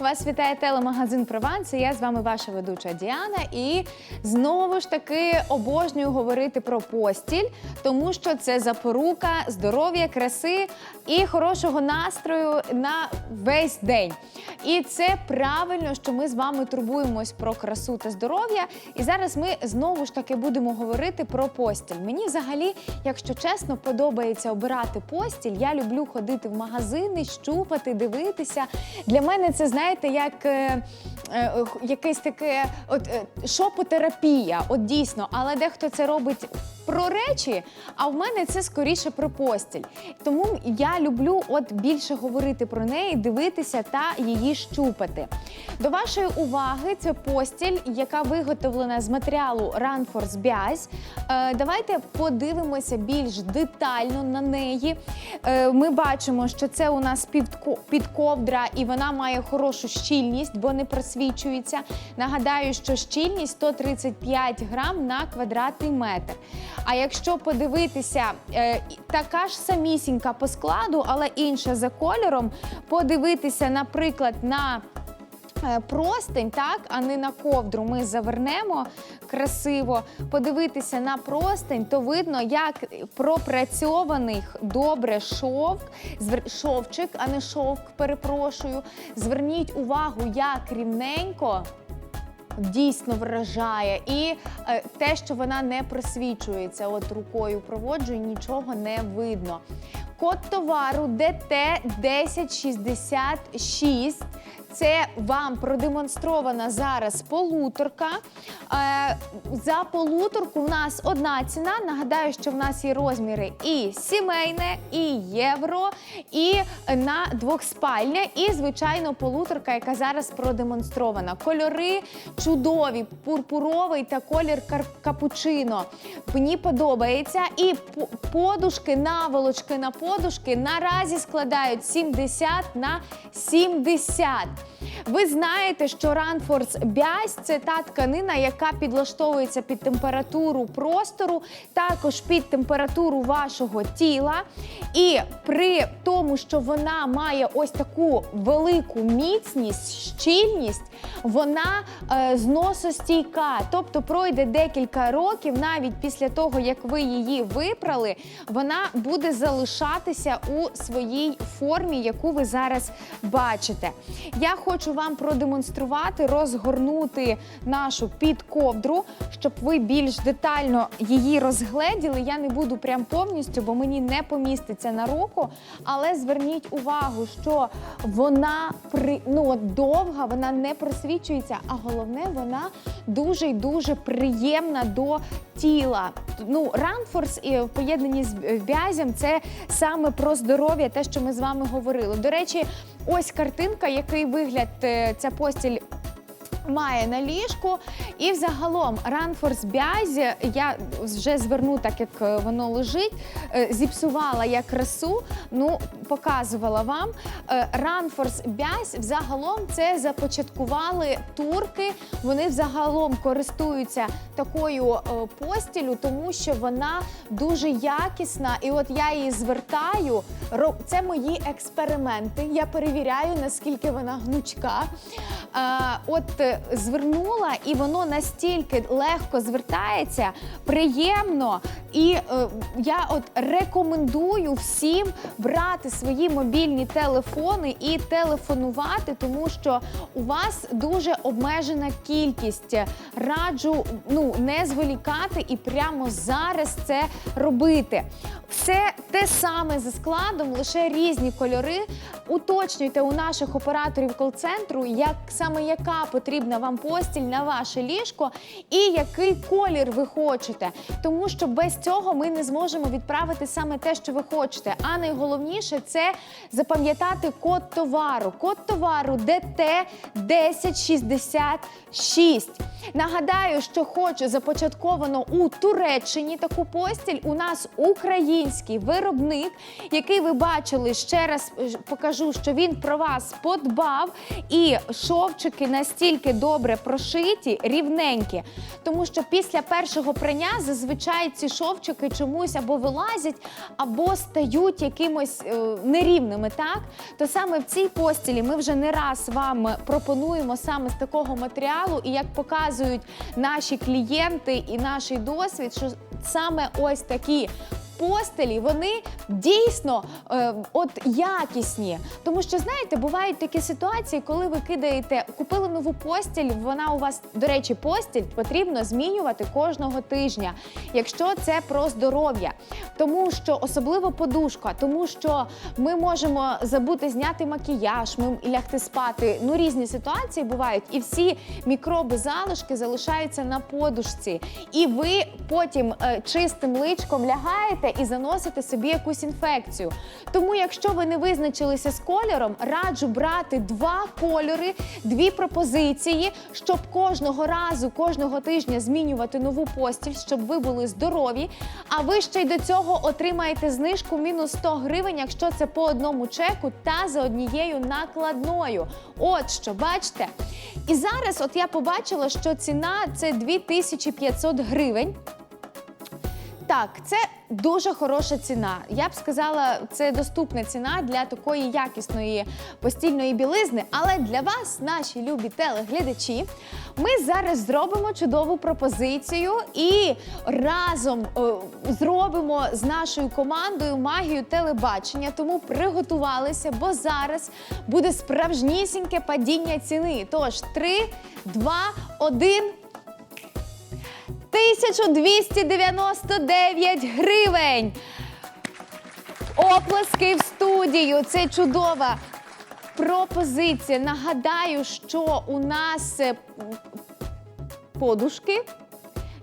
Вас вітає телемагазин Прованс. Я з вами ваша ведуча Діана. І знову ж таки обожнюю говорити про постіль, тому що це запорука здоров'я, краси і хорошого настрою на весь день. І це правильно, що ми з вами турбуємось про красу та здоров'я. І зараз ми знову ж таки будемо говорити про постіль. Мені взагалі, якщо чесно, подобається обирати постіль. Я люблю ходити в магазини, щупати, дивитися. Для мене це знаєте, як е, е, якесь таке от е, шопотерапія, от дійсно, але дехто це робить. Про речі, а в мене це скоріше про постіль. Тому я люблю от більше говорити про неї, дивитися та її щупати. До вашої уваги це постіль, яка виготовлена з матеріалу Ranforce Bias. Е, давайте подивимося більш детально на неї. Е, ми бачимо, що це у нас підко- підковдра, і вона має хорошу щільність, бо не просвічується. Нагадаю, що щільність 135 грам на квадратний метр. А якщо подивитися, е, така ж самісінька по складу, але інша за кольором, подивитися, наприклад, на е, простень, так, а не на ковдру. Ми завернемо красиво. Подивитися на простень, то видно, як пропрацьований добре шовк, шовчик, а не шовк, перепрошую. Зверніть увагу, як рівненько дійсно вражає. І е, те, що вона не просвічується, от рукою проводжу, і нічого не видно. Код товару ДТ 1066. Це вам продемонстрована зараз полуторка. Е, за полуторку в нас одна ціна. Нагадаю, що в нас є розміри і сімейне, і євро, і на двохспальне, і звичайно полуторка, яка зараз продемонстрована. Кольори чудові, пурпуровий та колір капучино. Мені подобається. І подушки, наволочки на подушки наразі складають 70 на 70. Ви знаєте, що Ranforce Bias – це та тканина, яка підлаштовується під температуру простору, також під температуру вашого тіла. І при тому, що вона має ось таку велику міцність, щільність, вона е, зносостійка. Тобто пройде декілька років, навіть після того, як ви її випрали, вона буде залишатися у своїй формі, яку ви зараз бачите. Я хочу вам продемонструвати, розгорнути нашу підковдру, щоб ви більш детально її розгледіли. Я не буду прям повністю, бо мені не поміститься на руку. Але зверніть увагу, що вона при ну довга, вона не просвічується, а головне, вона дуже й дуже приємна до тіла. Ну, Ранфорс і в поєднанні з в'язем це саме про здоров'я, те, що ми з вами говорили. До речі, ось картинка, який вигляд е, ця постіль. Має на ліжку, і взагалом Ранфорс Бязі, я вже зверну так, як е, воно лежить, е, зіпсувала я красу, ну показувала вам. Ранфорс Бязь взагалом це започаткували турки. Вони взагалом користуються такою е, постілю, тому що вона дуже якісна. І от я її звертаю. Це мої експерименти. Я перевіряю, наскільки вона гнучка. Е, От е, звернула, і воно настільки легко звертається, приємно. І е, я от рекомендую всім брати свої мобільні телефони і телефонувати, тому що у вас дуже обмежена кількість. Раджу ну не зволікати і прямо зараз це робити. Все те саме за складом, лише різні кольори. Уточнюйте у наших операторів кол-центру, як саме яка потрібна вам постіль на ваше ліжко і який колір ви хочете. Тому що без цього ми не зможемо відправити саме те, що ви хочете. А найголовніше це запам'ятати код товару. Код товару ДТ 1066. Нагадаю, що хочу започатковано у Туреччині таку постіль. У нас український виробник, який ви бачили ще раз е, покажу, що він про вас подбав. І шовчики настільки добре прошиті, рівненькі. Тому що після першого прання зазвичай ці шовчики чомусь або вилазять, або стають якимось е, нерівними. Так то саме в цій постілі ми вже не раз вам пропонуємо саме з такого матеріалу, і як показують наші клієнти і наш досвід, що саме ось такі постелі вони дійсно е, от якісні. Тому що знаєте, бувають такі ситуації, коли ви кидаєте, купили нову постіль. Вона у вас, до речі, постіль потрібно змінювати кожного тижня, якщо це про здоров'я. Тому що особливо подушка, тому що ми можемо забути зняти макіяж, ми лягти спати. Ну різні ситуації бувають, і всі мікроби залишки залишаються на подушці. І ви потім е, чистим личком лягаєте і заносите собі якусь інфекцію. Тому, якщо ви не визначилися з кольором, раджу брати два кольори, дві пропозиції, щоб кожного разу, кожного тижня змінювати нову постіль, щоб ви були здорові. А ви ще й до цього отримаєте знижку мінус 100 гривень, якщо це по одному чеку та за однією накладною. От що, бачите? І зараз, от я побачила, що ціна це 2500 гривень. Так, це дуже хороша ціна. Я б сказала, це доступна ціна для такої якісної постільної білизни. Але для вас, наші любі телеглядачі, ми зараз зробимо чудову пропозицію і разом е, зробимо з нашою командою магію телебачення. Тому приготувалися, бо зараз буде справжнісіньке падіння ціни. Тож 3, 2, 1... 1299 гривень. Оплески в студію. Це чудова пропозиція. Нагадаю, що у нас е, подушки,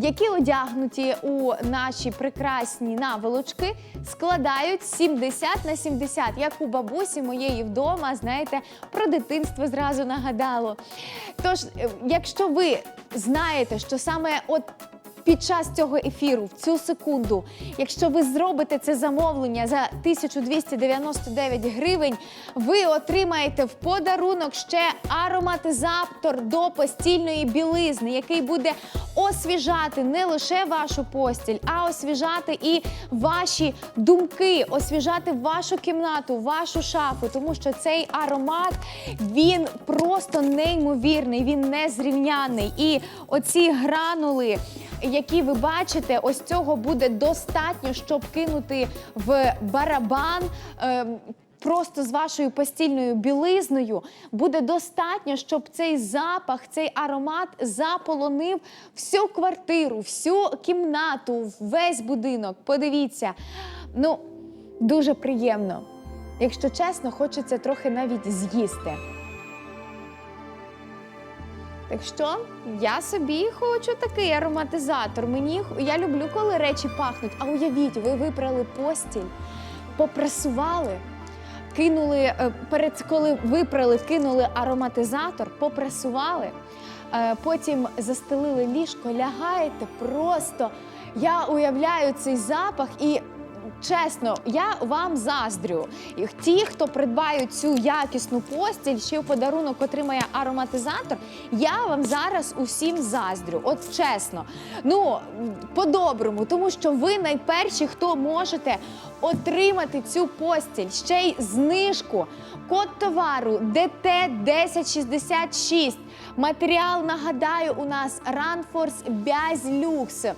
які одягнуті у наші прекрасні наволочки, складають 70 на 70, як у бабусі моєї вдома, знаєте, про дитинство зразу нагадало. Тож, е, якщо ви знаєте, що саме от під час цього ефіру, в цю секунду, якщо ви зробите це замовлення за 1299 гривень, ви отримаєте в подарунок ще ароматизатор до постільної білизни, який буде освіжати не лише вашу постіль, а освіжати і ваші думки, освіжати вашу кімнату, вашу шафу, тому що цей аромат він просто неймовірний, він незрівняний. І оці гранули які ви бачите, ось цього буде достатньо, щоб кинути в барабан. Е, Просто з вашою постільною білизною буде достатньо, щоб цей запах, цей аромат заполонив всю квартиру, всю кімнату, весь будинок. Подивіться, ну дуже приємно. Якщо чесно, хочеться трохи навіть з'їсти. Так що я собі хочу такий ароматизатор. Мені я люблю, коли речі пахнуть. А уявіть, ви випрали постіль, попресували, кинули е, перед коли випрали, кинули ароматизатор, попресували, е, потім застелили ліжко, лягаєте просто. Я уявляю цей запах і чесно, я вам заздрю. Ті, хто придбають цю якісну постіль, ще в подарунок отримає ароматизатор. Я вам зараз усім заздрю. От чесно, ну по-доброму, тому що ви найперші, хто можете отримати цю постіль ще й знижку. Код товару ДТ 1066. Матеріал нагадаю, у нас Base Lux.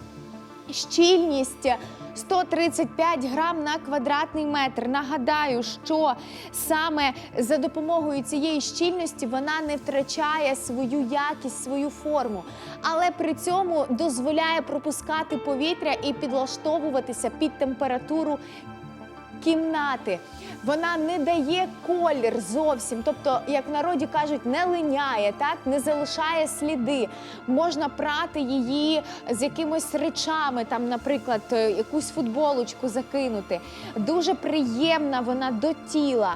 Щільність 135 грам на квадратний метр. Нагадаю, що саме за допомогою цієї щільності вона не втрачає свою якість, свою форму, але при цьому дозволяє пропускати повітря і підлаштовуватися під температуру кімнати. Вона не дає колір зовсім, тобто, як в народі кажуть, не линяє, так не залишає сліди. Можна прати її з якимись речами, там, наприклад, е, якусь футболочку закинути. Дуже приємна вона до тіла.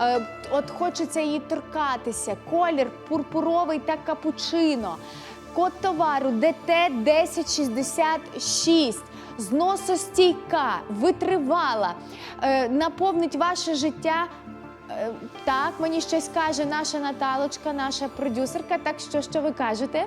Е, От хочеться її торкатися. Колір пурпуровий та капучино. Код товару ДТ 1066 зносостійка, витривала, е, наповнить ваше життя Е, Так, мені щось каже наша Наталочка, наша продюсерка. Так що, що ви кажете?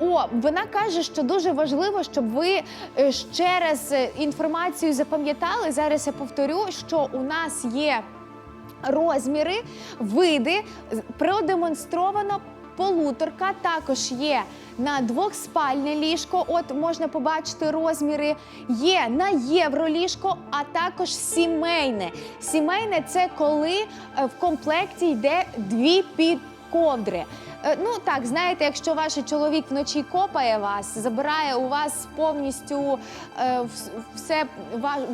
О, вона каже, що дуже важливо, щоб ви е, ще раз інформацію запам'ятали. Зараз я повторю, що у нас є розміри, види, продемонстровано. Полуторка також є на двохспальне ліжко. От можна побачити розміри. Є на євроліжко, а також сімейне. Сімейне це коли е, в комплекті йде дві підковдри. Е, Ну так, знаєте, якщо ваш чоловік вночі копає вас, забирає у вас повністю е, все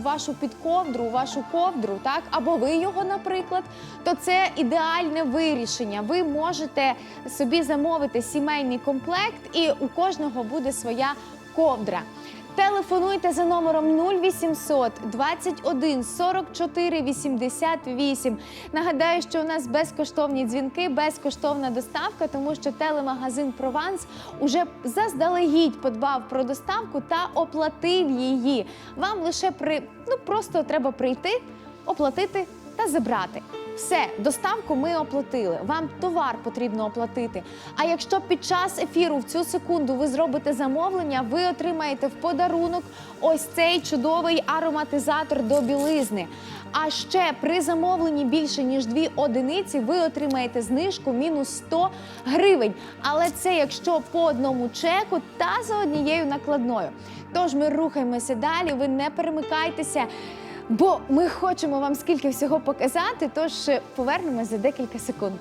вашу підковдру, вашу ковдру, так або ви його, наприклад, то це ідеальне вирішення. Ви можете собі замовити сімейний комплект, і у кожного буде своя ковдра. Телефонуйте за номером 0800 21 44 88. Нагадаю, що у нас безкоштовні дзвінки, безкоштовна доставка, тому що телемагазин Прованс уже заздалегідь подбав про доставку та оплатив її. Вам лише при ну просто треба прийти, оплатити та забрати. Все, доставку ми оплатили. Вам товар потрібно оплатити. А якщо під час ефіру в цю секунду ви зробите замовлення, ви отримаєте в подарунок ось цей чудовий ароматизатор до білизни. А ще при замовленні більше ніж дві одиниці ви отримаєте знижку мінус 100 гривень. Але це якщо по одному чеку та за однією накладною. Тож ми рухаємося далі. Ви не перемикайтеся. Бо ми хочемо вам скільки всього показати, тож е, повернемось за декілька секунд.